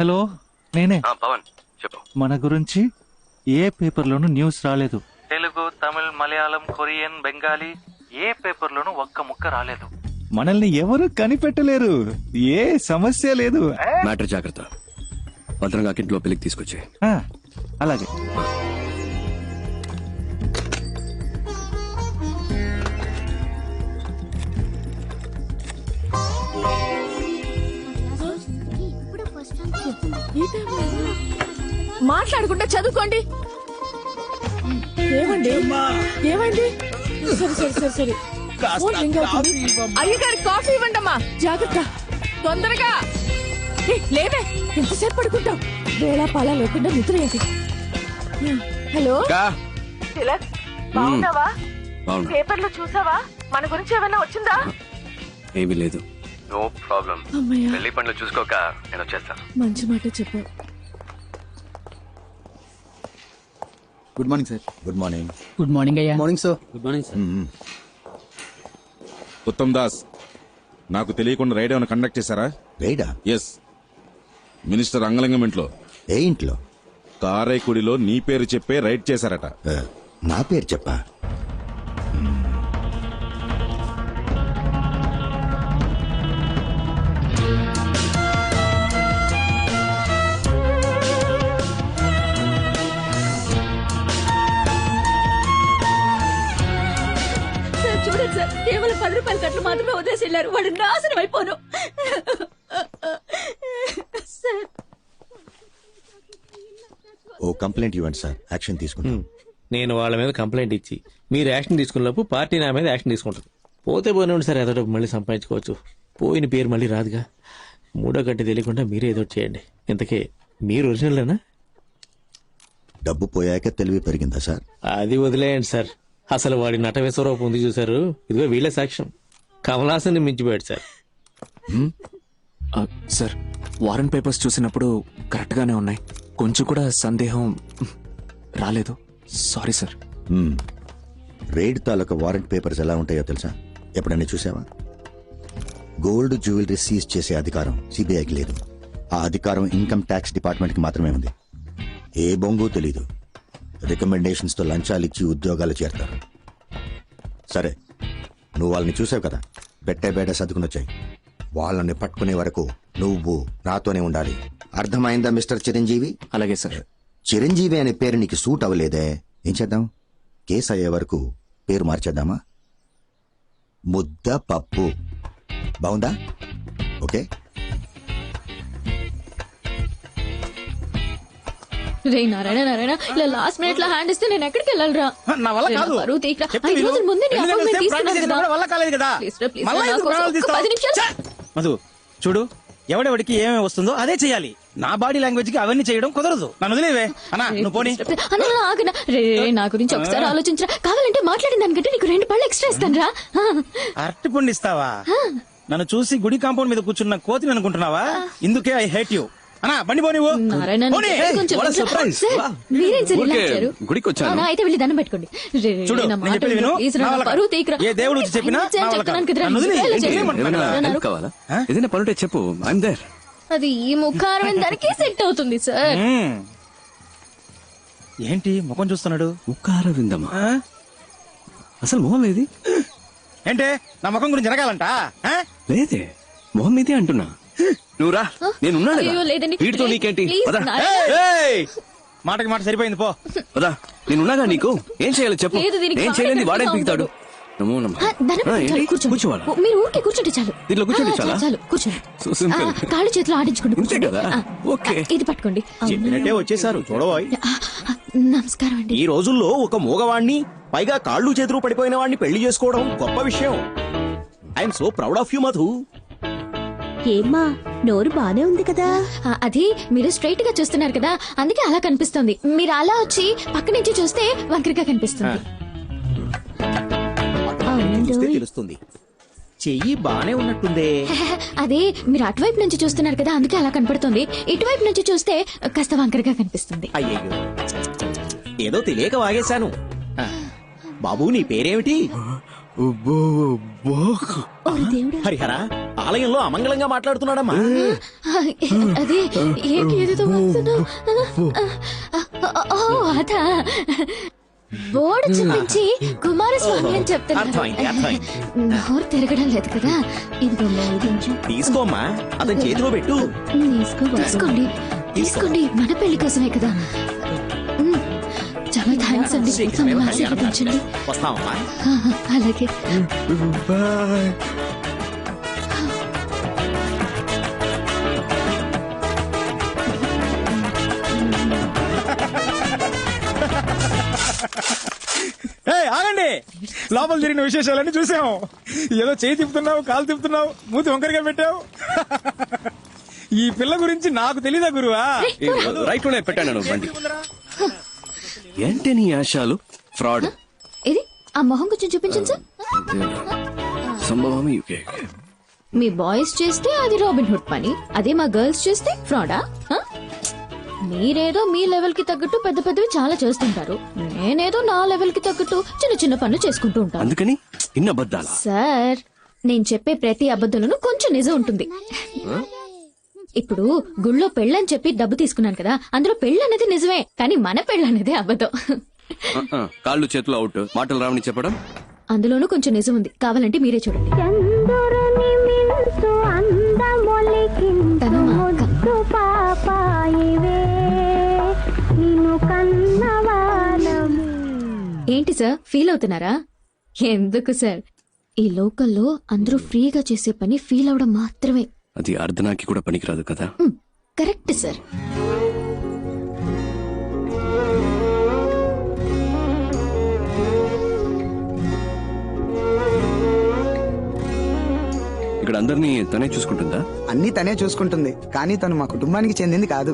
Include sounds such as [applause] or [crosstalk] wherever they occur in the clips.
Hello నేనే. ఆ, పవన్ చెప్పు. మన గురించి ఏ పేపర్లోనూ న్యూస్ రాలేదు. తెలుగు తమిళ్ మలయాళం కొరియన్ బెంగాలీ ఏ పేపర్లోనూ ఒక్క ముక్క రాలేదు. మనల్ని ఎవరు కనిపెట్టలేరు. ఏ సమస్య లేదు. మ్యాటర్ జాగ్రత్త. భద్రంగా కింట్లో పెళ్ళికి తీసుకొచ్చే ఆ, అలాగే. మాట్లాడకుండా చదువుకోండి. ఏమండి? ఏమైంది సరే సరే సరే సరే. అయ్యగారి కాఫీ ఇవ్వండమ్మా. జాగ్రత్త. తొందరగా. ఏ, లేవే. ఎంతసేపు పడుకుంటాం వేళ పాలా లేకుండా నిద్ర ఏంటి హలో? తిలక్ బాగున్నావా? పేపర్లో చూసావా? మన గురించి ఏమైనా వచ్చిందా? ఏమీ లేదు. No problem. అమ్మయ్య. పెళ్ళి పనులు చూసుకోక నేను వచ్చేస్తాను. మంచి మాట చెప్పావు. Good morning sir good morning good morning అయ్యా morning sir good morning sir Uttam Das నాకు తెలియకుండా రైడ్ ఏమైనా కండక్ట్ చేశారా? రైడా ఎస్ మినిస్టర్ అంగలింగం ఇంట్లో. ఏ ఇంట్లో? కారైకుడిలో నీ పేరు చెప్పే రైడ్ చేశారట. నా పేరు చెప్పా? వెళ్ళారు వాడు నాశనం అయిపోను. సార్. ఓ కంప్లైంట్ ఇవ్వండి సార్. యాక్షన్ తీసుకుంటాం. నేను వాళ్ళ మీద కంప్లైంట్ ఇచ్చి మీరు యాక్షన్ తీసుకున్నప్పుడు పార్టీ నా మీద యాక్షన్ తీసుకుంటుంది పోతే పోనీ ఉండి సార్ ఏదో మళ్ళీ సంపాదించుకోవచ్చు. పోయిన పేరు మళ్ళీ రాదుగా. మూడో గంట తెలియకుండా మీరే ఏదో చేయండి. ఇంతకీ మీరు ఒరిజినల్లేనా డబ్బు పోయాక తెలివి పెరిగిందా సార్? అది వదిలేయండి సార్. అసలు వాడి నటవేశ్వరరావు ఉంది చూసారు ఇదిగో వీళ్ళే సాక్ష్యం. కమలాసన్ని మించిపోయాడు సార్. సార్ వారెంట్ పేపర్స్ చూసినప్పుడు కరెక్ట్ గానే ఉన్నాయి. కొంచెం కూడా సందేహం రాలేదు. Sorry sir. రైడ్ తాలూకా వారెంట్ పేపర్స్ ఎలా ఉంటాయో తెలుసా? ఎప్పుడైనా చూసావా? గోల్డ్ జ్యువెలరీ సీజ్ చేసే అధికారం సిబిఐకి లేదు. ఆ అధికారం ఇన్కమ్ ట్యాక్స్ డిపార్ట్మెంట్కి మాత్రమే ఉంది. ఏ బొంగు తెలీదు. రికమెండేషన్స్తో లంచాలు ఇచ్చి ఉద్యోగాలు చేరతారు. సరే నువ్వు వాళ్ళని చూసావు కదా? పెట్టే బేట సర్దుకుని వచ్చాయి వాళ్ళని పట్టుకునే వరకు నువ్వు నాతోనే ఉండాలి. అర్థమైందా మిస్టర్ చిరంజీవి? అలాగే సార్. చిరంజీవి అనే పేరు నీకు సూట్ అవ్వలేదే. ఏం చేద్దాం? కేసు అయ్యే వరకు పేరు మార్చేద్దామా? ముద్ద పప్పు. బాగుందా? ఓకే. రే నారాయణ నారాయణ ఇలా లాస్ట్ మినిట్లో హ్యాండ్ ఇస్తే నేను ఎక్కడికి వెళ్ళాలిరా? నా వల్ల కాదు. పరువు తీయకురా. ఐదు. రోజుల ముందే నీ సేపు తీసుకున్నాను కదా. వల్ల కాలేదు కదా. రా, మళ్ళా ఎందుకు ప్రాణాలు తీస్తావు? పది నిమిషాలు. మధు చూడు ఎవడెవడికి ఏమేమి వస్తుందో అదే చేయాలి. నా బాడీ లాంగ్వేజ్కి అవన్నీ చేయడం కుదరదు. నన్ను వదిలేవే. అన్నా నువ్వు పోనీ. అన్న ఆగనా. రే రే, నా గురించి ఒకసారి ఆలోచించరా. కావాలంటే మాట్లాడిన దానికంటే నీకు రెండు పళ్ళు ఎక్స్ట్రా ఇస్తాను రా. అరటి పండు ఇస్తావా? నన్ను చూసి గుడి కాంపౌండ్ మీద కూర్చున్న కోతిని అనుకుంటున్నావా? ఇందుకే ఐ హేట్ యూ అన్నా బండి పోనీ నారాయణ పోనీ నువ్వు కొంచెం what a కొంచెం- surprise. Sir, Wow. మీరేం సార్ ఇలా ఊరికే వచ్చారు? గుడికి వచ్చాను. అవునా, అయితే వెళ్ళి దండం పెట్టుకోండి రే, రే, చూడు, నా నేను మాట చెప్పేది విను. ప్లీజ్ రా, నా నా వల్ల పరువు కాదు. తీయకురా. ఏ దేవుడు వచ్చి చెప్పినా ఆయన నా వల్ల చెప్తున్నాను కాదు. కదరా, నన్ను వదిలేయ్. ఇలా ఏంటి? చేయండి. ఏమంటున్నావు? ఏమైనా అన్నారు. హెల్ప్ కావాలా ఆ? ఏదైనా పనుంటే చెప్పు ఐఎమ్ దేర్ అది ఈ ముఖారం దానికి [laughs] సెట్ అవుతుంది సార్ మ్మ్. ఏంటి ముఖం చూస్తున్నాడు ఉక్కార విందమా ఆ? అసలు మొహం ఏది ఏంటే నా ముఖం గురించి జరగాలంట? లేదే మొహం ఇదే అంటున్నా నువ్వు రా నేను లేదండి. వీటితో నీకేంటి! మాటకి మాట సరిపోయింది పో. పదా. నేనున్నాగా నీకు? ఏం చేయాలి చెప్పు. ఏం బాగా చేయలేని వాడేం పీకుతాడు? మీరు ఊరికే కూర్చుంటే చాలు. దీంట్లో కూర్చుంటే చాలా? చాలు కూర్చోండి. కాళ్ళు చేతులు ఆడించుకోండి. కదా? ఓకే. ఇది పట్టుకోండి. చెప్పినట్టే వచ్చేసారు చూడబోయ్. నమస్కారం అండి. ఈ రోజుల్లో ఒక మూగవాణ్ణి పైగా కాళ్ళు చేతులు పడిపోయిన వాడిని పెళ్ళి చేసుకోవడం గొప్ప విషయం. I'm so proud of you Madhu. ఏమ్మా నోరు బానే ఉంది కదా? అది మీరు స్ట్రైట్గా చూస్తున్నారు కదా అందుకే అలా కనిపిస్తుంది. మీరు అలా వచ్చి పక్క నుంచి చూస్తే వంకరగా కనిపిస్తుంది. చూస్తే అవునండి. తెలుస్తుంది. చెయ్యి బానే ఉన్నట్టుందే. [laughs] అదే మీరు అటువైపు నుంచి చూస్తున్నారు కదా అందుకే అలా కనపడుతుంది. ఇటువైపు నుంచి చూస్తే కాస్త వంకరగా కనిపిస్తుంది. అయ్యయ్యో. ఏదో తెలియక వాగేశాను. ఆ, బాబు నీ పేరేమిటి? హరిహర ఆలయంలో అమంగళంగా మాట్లాడుతున్నాడమ్మా. అదే ఏంటి బోర్డు చూపించి కుమారస్వామి అని చెప్తున్నా. అర్థమైంది, అర్థమైంది. నోరు తిరగడం లేదు కదా. తీసుకోమ్మా అతని చేతిలో పెట్టు. తీసుకో తీసుకోండి. తీసుకోండి. మన పెళ్ళి కోసమే కదా. థ్యాంక్స్ అండి. మమ్మల్ని ఆశీర్వదించండి వస్తామమ్మా అలాగే. ఏయ్, ఆగండి. లోపల జరిగిన విశేషాలన్నీ చూసాం. ఏదో చేయి తిప్పుతున్నావు కాలు తిప్పుతున్నావు మూతి వంకరగా పెట్టావు. ఈ పిల్ల గురించి నాకు తెలీదా గురువా? రైట్లోనే పెట్టాను బండి. ఏంటి నీ ఆశాలు? ఫ్రాడ్. ఇది ఆ మొహం కొంచెం చూపించండి సార్. సంభవం యూకే? మీ బాయ్స్ చేస్తే అది రాబిన్ హుడ్ పని. అదే మా గర్ల్స్ చేస్తే ఫ్రాడా? మీరేదో మీ లెవెల్కి తగ్గట్టు పెద్ద పెద్దవి చాలా చేస్తుంటారు. నేనేదో నా లెవెల్కి తగ్గట్టు చిన్న చిన్న పనులు చేసుకుంటూ ఉంటాను అందుకని ఇన్న అబద్ధాలా? సార్ నేను చెప్పే ప్రతి అబద్ధంలోనూ కొంచెం నిజం ఉంటుంది. ఇప్పుడు గుళ్ళో పెళ్ళని చెప్పి డబ్బు తీసుకున్నాను కదా అందులో పెళ్ళి అనేది నిజమే కానీ మన పెళ్ళి అనేది అబద్ధం కాళ్ళు చేతులు అవుట్. మాటలు రావని చెప్పడం? అందులోనూ కొంచెం నిజం ఉంది. కావాలంటే మీరే చూడండి. తను మా అక్క. ఏంటి సార్ ఫీల్ అవుతున్నారా? ఎందుకు సార్? ఈ లోకల్లో అందరూ ఫ్రీగా చేసే పని ఫీల్ అవడం మాత్రమే. అది అర్ధనాకి కూడా పనికిరాదు కదా? Correct sir. ఇక్కడ అందరినీ తనే చూసుకుంటుందా? అన్ని తనే చూసుకుంటుంది కానీ తను మా కుటుంబానికి చెందింది కాదు.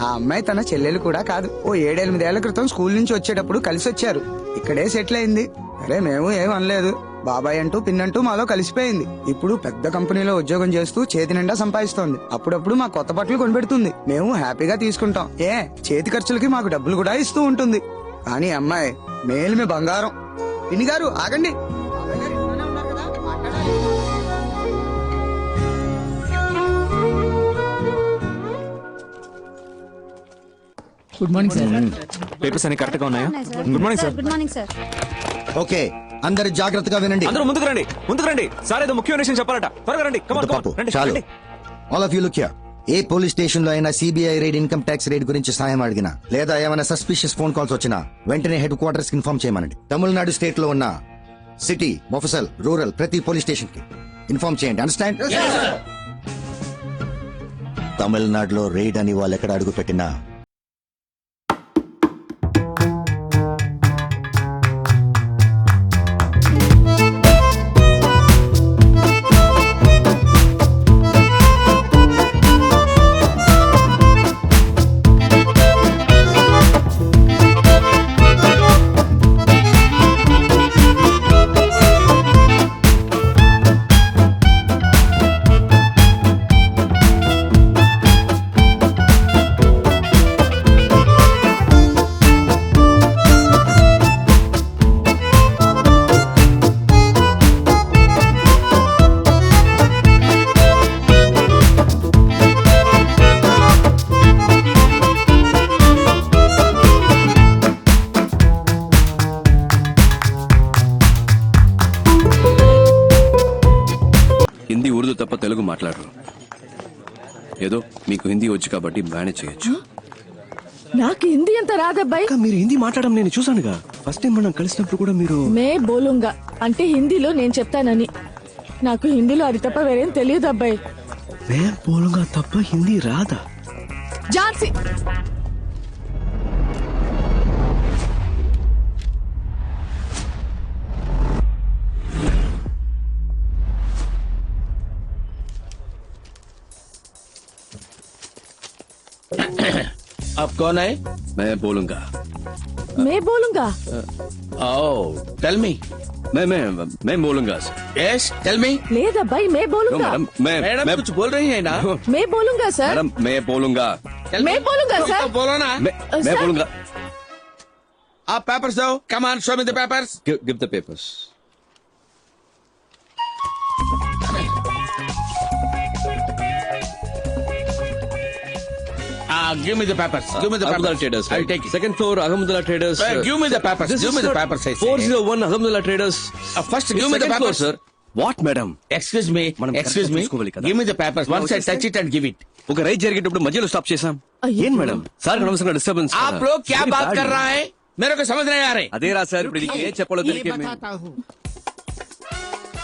ఆ అమ్మాయి తన చెల్లెలు కూడా కాదు. ఓ ఏడెనిమిదేళ్ళ క్రితం స్కూల్ నుంచి వచ్చేటప్పుడు కలిసి వచ్చారు ఇక్కడే సెటిల్ అయింది. అరే మేము ఏం అనలేదు. బాబాయ్ అంటూ పిన్నంటూ మాలో కలిసిపోయింది. ఇప్పుడు పెద్ద కంపెనీలో ఉద్యోగం చేస్తూ చేతి నిండా సంపాదిస్తోంది. అప్పుడప్పుడు మా కొత్త బట్టలు కొనిపెడుతుంది. మేము హ్యాపీగా తీసుకుంటాం. ఏ చేతి ఖర్చులకి మాకు డబ్బులు కూడా ఇస్తూ ఉంటుంది. కానీ అమ్మాయి మేలుమే బంగారం. పిన్ని గారు ఆగండి. ఉన్నారు కదా, మాట్లాడాలి. పేపర్స్ అన్ని కరెక్ట్గా ఉన్నాయా? Good morning sir good morning sir okay అందరు జాగ్రత్తగా వినండి. అందరూ ముందుకు రండి ముందుకు రండి. సార్ ఏదో ముఖ్యమైన విషయం చెప్పాలట. త్వరగా రండి. చాలు. రండి. All of you look A police స్టేషన్లో అయినా CBI raid income tax raid గురించి సాయం అడిగినా లేదా ఏమైనా సస్పిషియస్ ఫోన్ కాల్స్ వచ్చినా వెంటనే హెడ్ క్వార్టర్స్కి ఇన్ఫార్మ్ చేయమనండి. తమిళనాడు స్టేట్లో ఉన్న సిటీ మొఫసల్ రూరల్ ప్రతి పోలీస్ స్టేషన్కి ఇన్ఫార్మ్ చేయండి అండర్స్టాండ్ తమిళనాడులో రైడ్ అని వాళ్ళు ఎక్కడ అడుగు పెట్టినా ఏదో మీకు హిందీ వచ్చి కాబట్టి మేనేజ్ చేయొచ్చు. నాకు హిందీ అంత రాదబ్బాయి. మీరు హిందీ మాట్లాడడం నేను చూసానుగా ఫస్ట్ టైం మనం కలిసినప్పుడు కూడా మీరు మే బోలుంగా. అంటే హిందీలో నేను చెప్తానని. నాకు హిందీలో అది తప్ప వేరేం తెలియదు అబ్బాయి నేను పోలుగా తప్ప హిందీ రాదా? ఝాన్సీ आप कौन आए मैं बोलूँगा। मैं बोलूँगा। आओ टेल मी मैं मैं मैं बोलूँगा सर यस टेल मी लेदब्बा मैं बोलूँगा। मैडम मैं मैडम कुछ बोल रही है ना? मैं बोलूँगा सर मैडम मैं बोलूँगा। मैं बोलूँगा तो सर बोलो ना। मैं बोलूँगा। आप पेपर्स दो। Come on show me the papers give the papers give me the papers. Give me the Ahmedullah papers. Traders. I'll take it. Second floor, Ahmedullah Traders. Uh, give me the papers. This Give is me the not papers, I say. 401 Ahmedullah Traders. Uh, first, give me the Second floor, papers. sir. What, madam? Excuse me. మనం Excuse correct me. చూసుకోవాలి కదా. Give me the papers. Once I touch it and give it. ఒక ride జరిగేటప్పుడు మధ్యలో stop చేశాం అయ్యో. ఏం madam sir అనవసరంగా డిస్టర్బెన్స్ आप लोग क्या बात कर रहा है मेरे को समझ नहीं आ रहे అదే రా సార్ ఇప్పుడు ఇది ఏం చెప్పాలో ये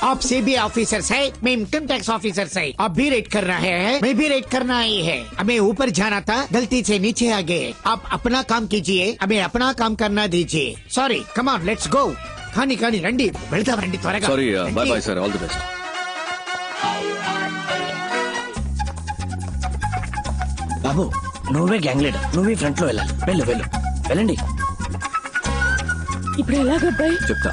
आप सीबीआई ऑफिसर्स है मैं इनकम टैक्स ऑफिसर है आप भी रेड कर रहे हैं मैं भी रेड करना ही है हमें ऊपर जाना था गलती से नीचे आ गए आप अपना काम कीजिए हमें अपना काम करना दीजिए sorry come on let's go కానీ కానీ రండి వెళ్తాం రండి త్వరగా సారీ బాయ్ రండి. Bye sir all the best బాబు నువ్వే గ్యాంగ్ లీడర్ నువ్వే ఫ్రంట్ లో వెళ్ళాలి వెళ్ళు వెళ్ళు వెళ్ళండి ఇప్పుడు ఎలాగబ్బాయి చెప్తా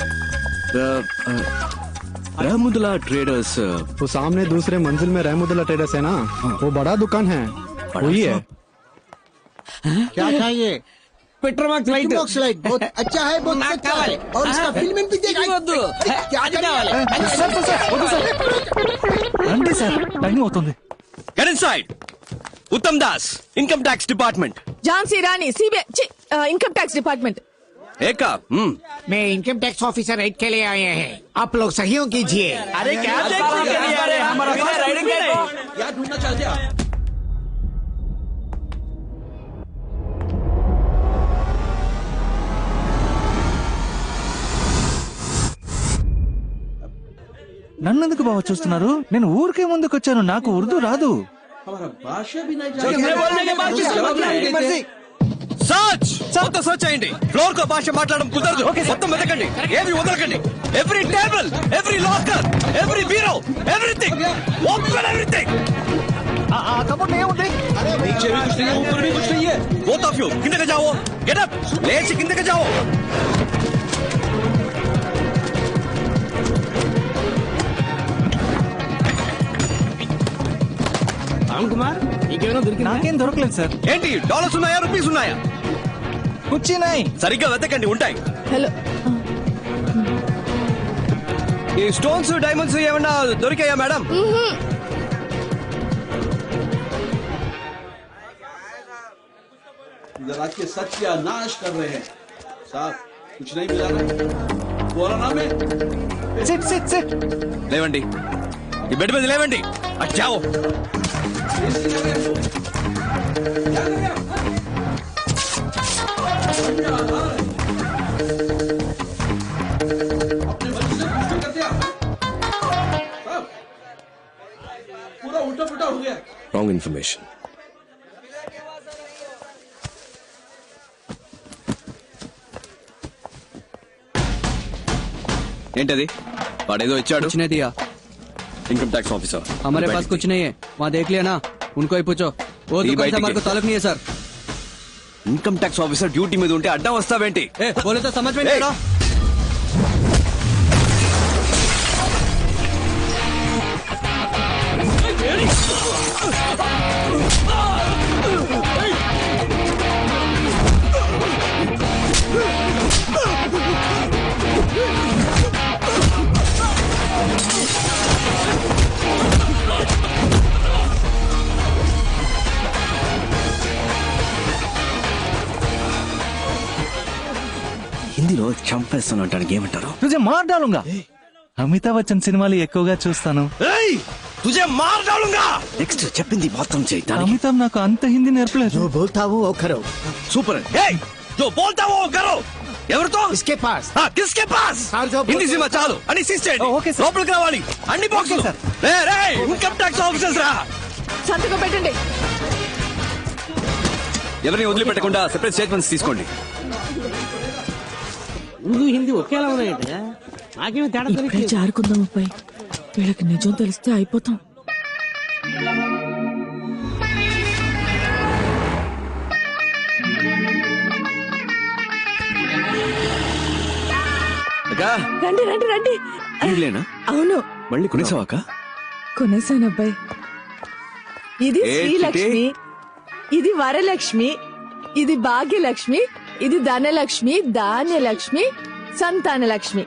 రహముదుల్లా ట్రేడర్స్ वो सामने दूसरे मंजिल में रहमुदुल्ला ट्रेडर्स है ना वो बड़ा दुकान है वही है क्या चाहिए पेट्रोमार्क Mickey Mouse light, बहुत अच्छा है बहुत నాకు अच्छा కావాలి. है और इसका फिल्म भी देखा వద్దు. क्या అది कर रहे కావాలి. हैं? రండి సార్ టైం అవుతుంది get inside Uttam Das income tax department Jhansi Rani CBI income tax department ఏకా hmm. मैं इनकम टैक्स ऑफिसर रेड के लिए आए हैं आप लोग सहयोग कीजिए అరే క్యా क्या ढूंढना चाहते आप నన్ను ఎందుకు బాగా చూస్తున్నారు నేను ఊరికే ముందుకు వచ్చాను నాకు ఉర్దూ రాదు हमारा भाषा भी नहीं जानते సర్చ్ మొత్తం సర్చ్ అయ్యండి ఫ్లోర్ కో భాష మాట్లాడడం కుదరదు మొత్తం వెతకండి ఏవి వదలకండి every table every locker every bureau everything open everything नीचे भी कुछ नहीं है ऊपर भी कुछ नहीं है both of you కిందకి జావో గెట్ అప్ లేచి కిందకి జావో రామ్ కుమార్ నీకేమైనా దొరికిందా నాకేం దొరకలేదు సార్ ఏంటి డాలర్స్ ఉన్నాయా రూపీస్ ఉన్నాయా కూర్చున్నాయి సరిగ్గా వెతకండి ఉంటాయి హలో ఈ స్టోన్స్ డైమండ్స్ ఏమన్నా దొరికాయా మేడం जरा के सत्यानाश कर रहे हैं साहब कुछ नहीं मिला ना बोला ना मैं సిట్ సిట్ సిట్ లేవండి ఈ బెడ్ మీద లేవండి అటు पूरा उल्टा पुल्टा हो गया రాంగ్ ఇన్ఫర్మేషన్ ఏంటది వాడేదో ఇచ్చాడు ఇన్కమ్ ట్యాక్స్ ఆఫీసర్ हमारे पास कुछ नहीं है वहाँ देख लिया ना उनको ही पूछो वो ये दुकान बैठ से हमारे को के। ताल्लुक नहीं है sir income tax officer duty మీద ఉంటే అడ్డం వస్తావేంటి ए, बोले तो समझ में नहीं ए! आ रहा హిందీలో చంపేస్తాను అంటానికి ఏమంటారు? మార్ డాలుంగా అమితాబ్ బచ్చన్ సినిమాలు ఎక్కువగా చూస్తాను. తుజే మార్ డాలుంగా నెక్స్ట్ చెప్పింది మొత్తం చేయి అమితాబ్ నాకు అంత హిందీ నేర్పలేదు जो बोलता हूँ वो करो సూపర్ ఏయ్ జో బోల్తా వో కరో ఎవరితో इसके पास ఆ, కిస్కే పాస్ సార్, జో హిందీ సినిమా చాలు అని చేయండి ఓ, ఓకే సార్. లోపలికి రావాలి అన్ని బాక్సులు సార్. రే రే ఇన్కమ్ ట్యాక్స్ ఆఫీసర్స్ రా సంతకం పెట్టండి ఎవరిని వదిలిపెట్టకుండా సెపరేట్ స్టేట్మెంట్స్ తీసుకోండి ఉర్దూ హిందీ ఒకేలా ఉన్నాయంట నాకేమీ తేడా ఇప్పుడే జారుకుందాం అబ్బాయి వీళ్ళకి నిజం తెలిస్తే అయిపోతాం. అక్కా. రండి రండి రండి. వీళ్ళేనా? అవును. మళ్ళీ కొనేసావాక కొనేసాను అబ్బాయి ఇది శ్రీలక్ష్మి. ఇది వరలక్ష్మి. ఇది భాగ్యలక్ష్మి. ఇది ధనలక్ష్మి. ధాన్యలక్ష్మి. సంతానలక్ష్మి.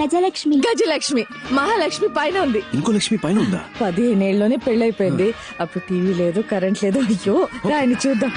గజలక్ష్మి. గజలక్ష్మి. మహాలక్ష్మి పైన ఉంది. ఇంకో లక్ష్మి పైన ఉందా? పదిహేనేళ్ళలోనే పెళ్ళైపోయింది. అప్పుడు టీవీ లేదు కరెంట్ లేదు. అయ్యో రాయని చూద్దాం.